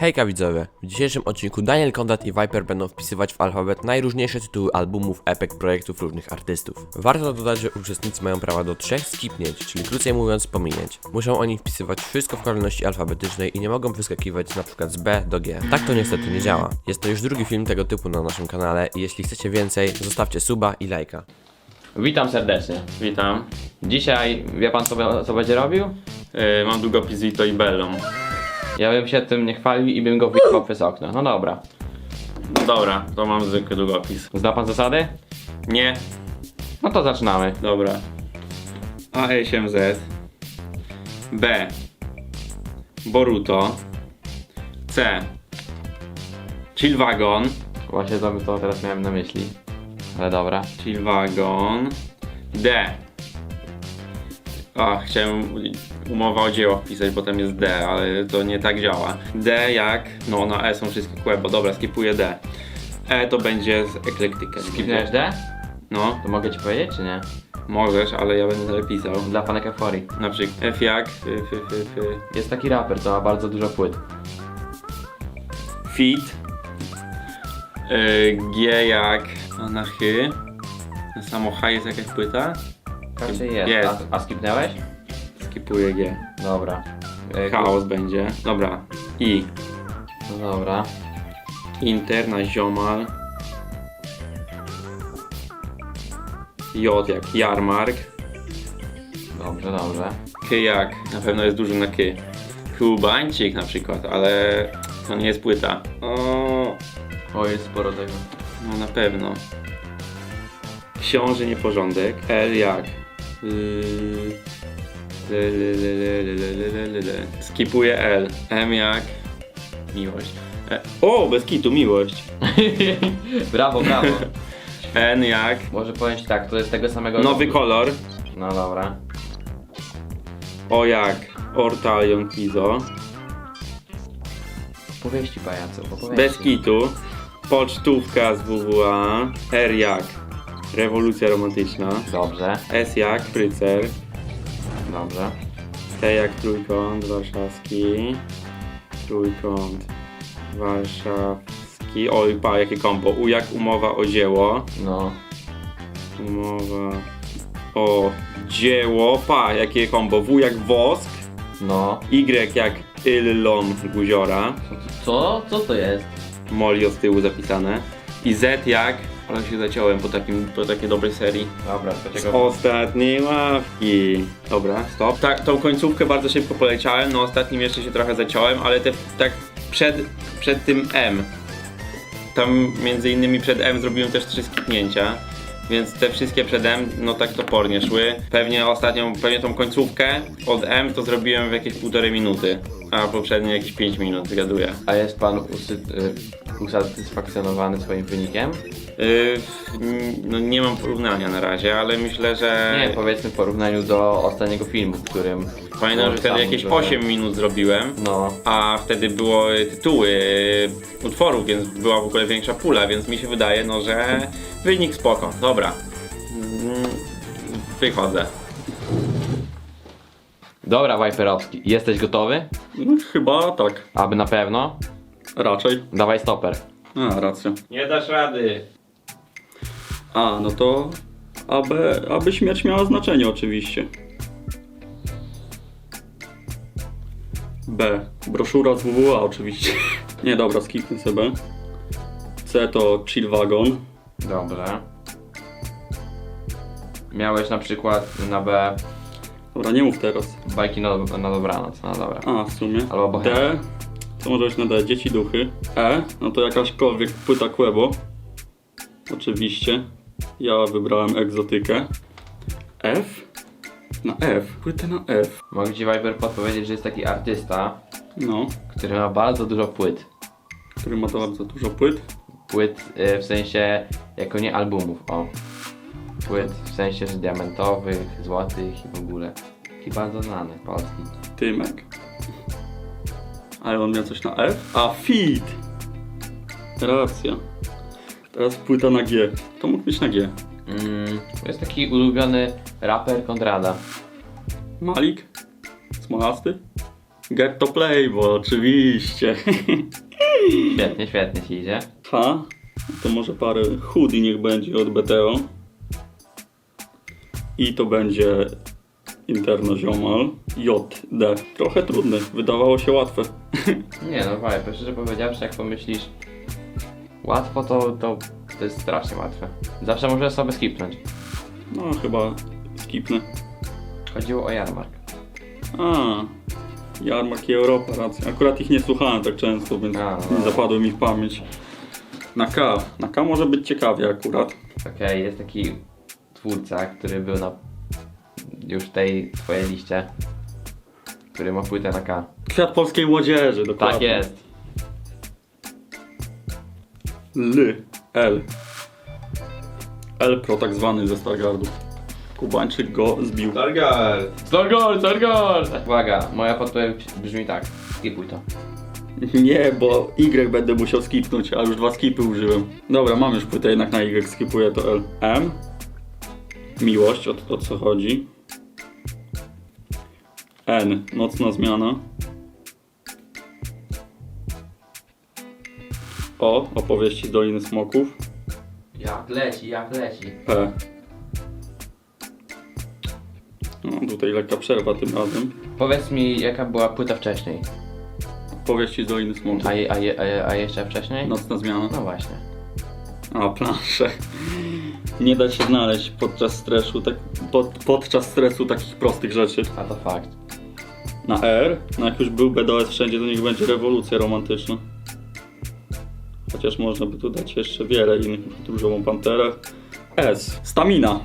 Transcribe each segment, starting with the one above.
Hejka widzowie! W dzisiejszym odcinku Daniel Kondat i Viper będą wpisywać w alfabet najróżniejsze tytuły albumów, epek, projektów różnych artystów. Warto dodać, że uczestnicy mają prawo do trzech skipnięć, czyli krócej mówiąc pominięć. Muszą oni wpisywać wszystko w kolejności alfabetycznej i nie mogą wyskakiwać na przykład z B do G. Tak to niestety nie działa. Jest to już drugi film tego typu na naszym kanale i jeśli chcecie więcej, zostawcie suba i lajka. Witam serdecznie. Witam. Dzisiaj wie pan co, be- co będzie robił? Yy, mam długopis Vito i Bellą. Ja bym się tym nie chwalił i bym go wyjechał przez okno. No dobra. No dobra, to mam zwykły długopis. Zna pan zasady? Nie. No to zaczynamy. Dobra. A8Z B Boruto C Chillwagon Właśnie to, to teraz miałem na myśli. Ale dobra. Chillwagon D a, chciałem umowa o dzieło wpisać, bo tam jest D, ale to nie tak działa. D jak, no na E są wszystkie kłębo, dobra, skipuję D. E to będzie z eklektykę. Skipnąłeś D? No, To mogę ci powiedzieć czy nie? możesz, ale ja będę dalej pisał. Dla panek euforii. Na przykład F jak, f, f, f, f, Jest taki raper, co ma bardzo dużo płyt. fit, y, G jak, a na H, na samo H jest jakaś płyta, Raczej jest. Jest. A, a skipnęłeś? skipuję G, Dobra. E, chaos będzie, dobra, I, No dobra. Inter na ziomal, J jak jarmark, Dobrze, dobrze. K jak, na pewno jest duży na K, Kubańczyk na przykład, ale to nie jest płyta, o, O, jest sporo tego. No na pewno. Książę nieporządek. L jak? Yy, Skipuję L. M jak miłość. E... O, bez kitu, miłość. brawo, brawo. N jak Może powiedzieć tak, to jest tego samego. nowy kolor. No dobra. O jak Ortalion Kizo. Powieści pajacu, opowieści. Bez kitu. Pocztówka z WWA. R jak Rewolucja romantyczna. Dobrze, S jak? Frycer. dobrze. T jak trójkąt warszawski. Trójkąt warszawski. Oj, pa, jakie kombo. U jak umowa o dzieło. No. Umowa o dzieło. Pa, jakie kombo. W jak wosk. No. Y jak illom guziora. Co? Co to jest? Molio z tyłu zapisane. I Z jak... Ale się zaciąłem po, takim, po takiej dobrej serii. Dobra, to Z ciekawe. ostatniej ławki. Dobra, stop. Tak, tą końcówkę bardzo szybko poleciałem, na ostatnim jeszcze się trochę zaciąłem, ale te, tak przed, przed tym M. Tam między innymi przed M zrobiłem też trzy skipnięcia. Więc te wszystkie przed M, no tak topornie szły. Pewnie ostatnią, pewnie tą końcówkę od M to zrobiłem w jakieś półtorej minuty. A poprzednie jakieś 5 minut, zgaduję. A jest pan usy, y, usatysfakcjonowany swoim wynikiem? Yy, mm, no nie mam porównania na razie, ale myślę, że... Nie, powiedzmy w porównaniu do ostatniego filmu, w którym... Pamiętam, że wtedy jakieś byłem. 8 minut zrobiłem. No. a wtedy było y, tytuły y, utworów, więc była w ogóle większa pula, więc mi się wydaje, no, że wynik spoko. Dobra. Mm, Wychodzę. Dobra, Viperowski, jesteś gotowy? No, chyba tak. Aby na pewno? Raczej. Dawaj stoper. A, racja. Nie dasz rady. A, no to aby, aby śmierć miała znaczenie oczywiście. B. Broszura z WWA oczywiście. Nie, dobra, skipnę sobie. C to Chill Wagon. Dobrze. Miałeś na przykład na B Dobra, nie mów teraz. bajki na, na dobranoc, no dobra. A, w sumie. Albo Bohemia. D. Co może być na D? Dzieci duchy. E. No to jakaśkolwiek płyta Quebo. Oczywiście. Ja wybrałem egzotykę. F. Na F. Płytę na F. Mogę ci Viper podpowiedzieć, że jest taki artysta, No. który ma bardzo dużo płyt. Który ma bardzo dużo płyt. Płyt y, w sensie jako nie albumów, o. Płyt w sensie, że diamentowych, złotych i w ogóle. Taki bardzo znany, polski. Tymek. Ale on miał coś na F? A, Fit! Racja. Teraz płyta na G. To mógł być na G. Mm, to jest taki ulubiony raper Konrada. Malik? Smolasty? Get to Playboy, oczywiście. Świetnie, świetnie ci idzie. H, to może parę hoodie niech będzie od BTO. I to będzie interno ziomal. J, D. Trochę trudne, wydawało się łatwe. Nie no, Viper, szczerze powiedziawszy, jak pomyślisz łatwo, to, to, to jest strasznie łatwe. Zawsze możesz sobie skipnąć. No chyba skipnę. Chodziło o jarmark. A, Jarmark i Europa, racja. Akurat ich nie słuchałem tak często, więc A, no. nie zapadły mi w pamięć. Na K. Na K może być ciekawie akurat. Okej, jest taki twórca, który był na już tej twojej liście, który ma płytę na K. Kwiat polskiej młodzieży, dokładnie. Tak jest. L. L. L Pro tak zwany ze Stargardu. Kubańczyk go zbił. Stargard. Stargol, Stargol! Uwaga, moja podpowiedź brzmi tak. Skipuj to. Nie, bo Y będę musiał skipnąć, a już dwa skipy użyłem. Dobra, mam już płytę, jednak na Y skipuję to L. M. Miłość, o, o co chodzi. N. Nocna zmiana. O. Opowieści Doliny Smoków. Jak leci, jak leci. P. No, tutaj lekka przerwa tym razem. Powiedz mi, jaka była płyta wcześniej? Opowieści Doliny Smoków. A, je, a, je, a, je, a jeszcze wcześniej? Nocna zmiana. No właśnie. A, plansze. Nie da się znaleźć podczas stresu, tak, pod, podczas stresu takich prostych rzeczy. A to fakt. Na R, no jak już był BDOS wszędzie, to niech będzie rewolucja romantyczna. Chociaż można by tu dać jeszcze wiele innych, różową panterę. S. Stamina.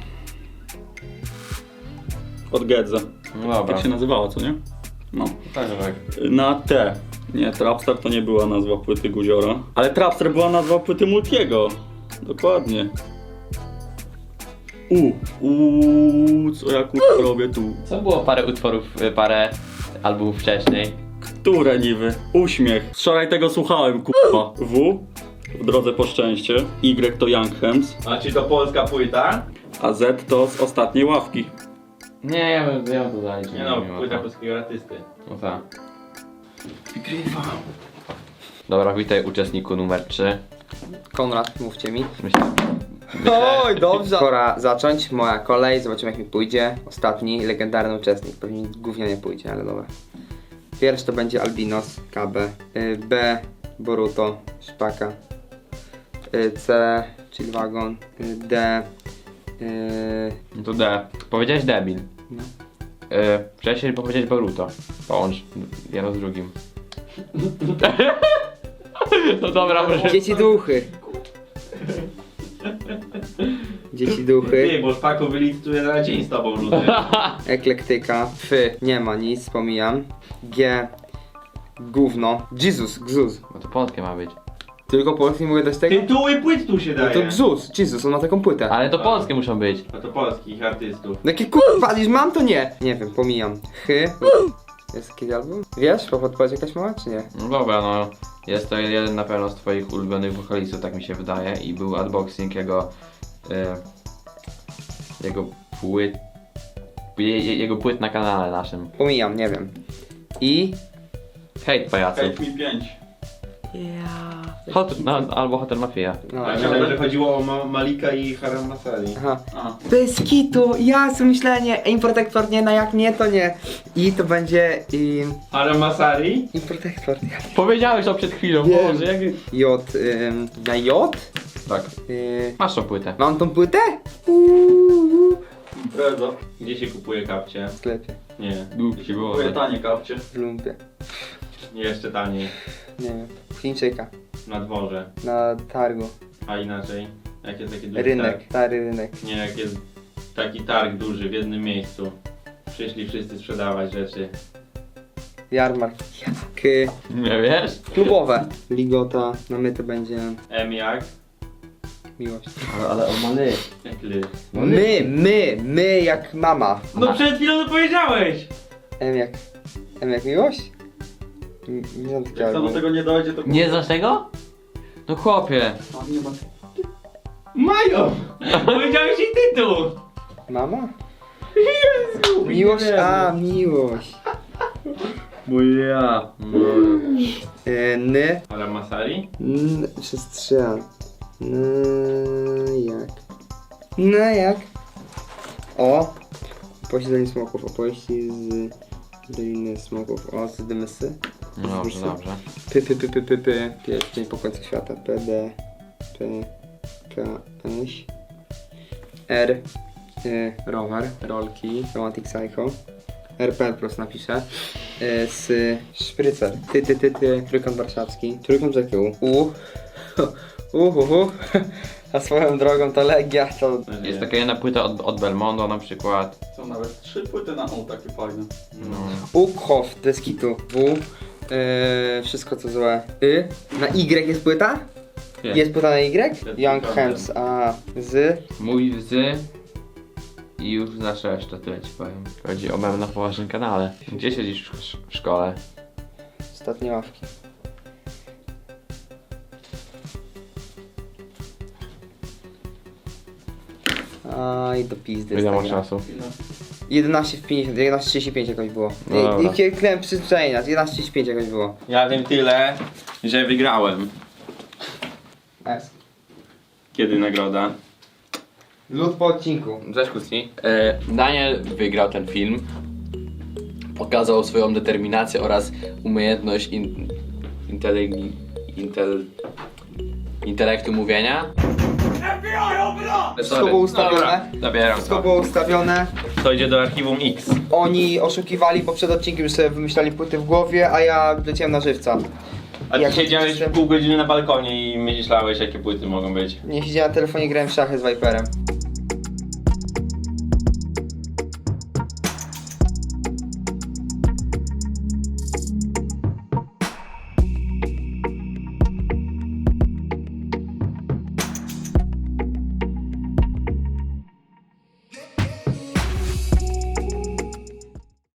Od Gedze. No dobra. Tak się nazywała, co nie? No. Tak, że tak. Na T. Nie, Trapstar to nie była nazwa płyty Guziora. Ale Trapstar była nazwa płyty Multiego. Dokładnie. U. U. Co ja kurwa robię tu? Co było parę utworów, y, parę albumów wcześniej? Które niby? Uśmiech. Wczoraj tego słuchałem, kurwa. W. W drodze po szczęście. Y to Young Hems. A czy to polska płyta? A Z to z ostatniej ławki. Nie, ja bym, ja bym to zaliczył. Nie no, mimo płyta to. polskiego artysty. No tak. Dobra, witaj uczestniku numer 3. Konrad, mówcie mi. Myślę, Oj, dobrze. Pora zacząć, moja kolej, zobaczymy jak mi pójdzie. Ostatni, legendarny uczestnik, pewnie głównie nie pójdzie, ale dobra. Pierwszy to będzie Albinos, KB. Y, B, Boruto, Szpaka. Y, C, Chillwagon. Y, D, y, no to D. Powiedziałeś debil. No. Y, wcześniej powiedziałeś Boruto. Połącz jedno z drugim. no dobra, może... Dzieci duchy. Dzieci duchy. Ty, bo Szpaku wylicytuje na dzień z tobą, Ludy. Eklektyka. F, nie ma nic, pomijam. G, gówno. Jezus, Gzuz. No to polskie ma być. Tylko polski mogę dać tego? Tytuły płyt tu się No to. Gzus, Jezus, on ma taką płytę. Ale to polskie muszą być. A to polskich artystów. No Jakie kurwa, już mam to nie! Nie wiem, pomijam. Chy. Jest jakiś album? Wiesz, po podpowiedź jakaś mała, czy nie? No dobra, no. Jest to jeden na pewno z twoich ulubionych wokalistów, tak mi się wydaje. I był unboxing jego... Y, jego płyt... Je, je- jego płyt na kanale naszym. Pomijam, nie wiem. I... Hejt pajacu. Hate mi 5. Hot, no, albo Hotel Mafia. No, A myślałem, że chodziło o Ma Malika i Haram Masari. Aha. A. Bez kitu, ja sobie myślałem, nie, nie, no jak nie, to nie. I to będzie... I... Haram Masari? Import eksport. Powiedziałeś to przed chwilą, Wiem. Boże, jak... J, ym, na J? Tak. Y, Masz tą płytę. mam tą płytę? Uuu, Impreza. Gdzie się kupuje kapcie? w sklepie, Nie. Długi było. Kupuję tanie kapcie. w lumpie. Nie jeszcze taniej. Nie wiem, w Chińczyka, Na dworze. na targu. A inaczej? Jak jest taki duży Rynek, targ? stary rynek. Nie, jak jest taki targ duży w jednym miejscu. Przyszli wszyscy sprzedawać rzeczy. Jarmark. K. Nie wiesz? Klubowe. Ligota, no my to będzie M jak? Miłość. Ale, ale on ma ly. Jak ly. My, my, my jak mama. No przed chwilą to powiedziałeś! M jak, M jak miłość? Nie znam takiego Jak to do albumu. tego nie dojdzie, to... Nie znasz tego? No chłopie. Nie ma... Mają! Powiedziałeś jej tytuł! Mama? Jezu! Miłość, nie a, miłość. Bo ja. No. Y, N, Ale Masari? N przez trzy A. N, jak? No jak? O! Z Doliny Smoków, opowieści z Doliny Smoków, o, z Dymysy. No dobrze, dobrze. P, p, p, p, p, p, pierwszy dzień po końcu świata, P, D, P, K, S, R, y, rower, rolki, romantic psycho, RP prostu napiszę, y, S, szprycer, ty, ty, ty, ty, trójkąt warszawski, trójkąt rzeki U, U, U, U, U, a swoją drogą to Legia, to Jest taka jedna płyta od, od Belmondo na przykład. Są nawet trzy płyty na O takie fajne. No. Ukhof, deskitu, W, y, wszystko co złe, Y, na Y jest płyta? Jest. Jest płyta na Y? Young Hands, a z Mój wzy i już zawsze jeszcze tyle ci powiem. Chodzi o mem na poważnym kanale. Gdzie siedzisz w sz- w szkole? ostatnie ławki. Aj, do pizdy. Ile masz czasu? 11 w 50, 11.35 jakoś było. No No dobra. I kliknąłem przyzwyczajenia, 11.35 jakoś było. Ja wiem tyle, że wygrałem. S. Kiedy nagroda? Lud po odcinku. Cześć Kuski. E, Daniel wygrał ten film. Pokazał swoją determinację oraz umiejętność in, intelig, intel, intelektu mówienia. Wszystko było ustawione. Zabieram Wszystko to. było ustawione. To idzie do archiwum X. Oni oszukiwali, bo przed odcinkiem już sobie wymyślali płyty w głowie, a ja leciałem na żywca. A ty Jak siedziałeś jestem- pół godziny na balkonie i myślałeś jakie płyty mogą być. Nie siedziałem na telefonie, grałem w szachy z Viperem.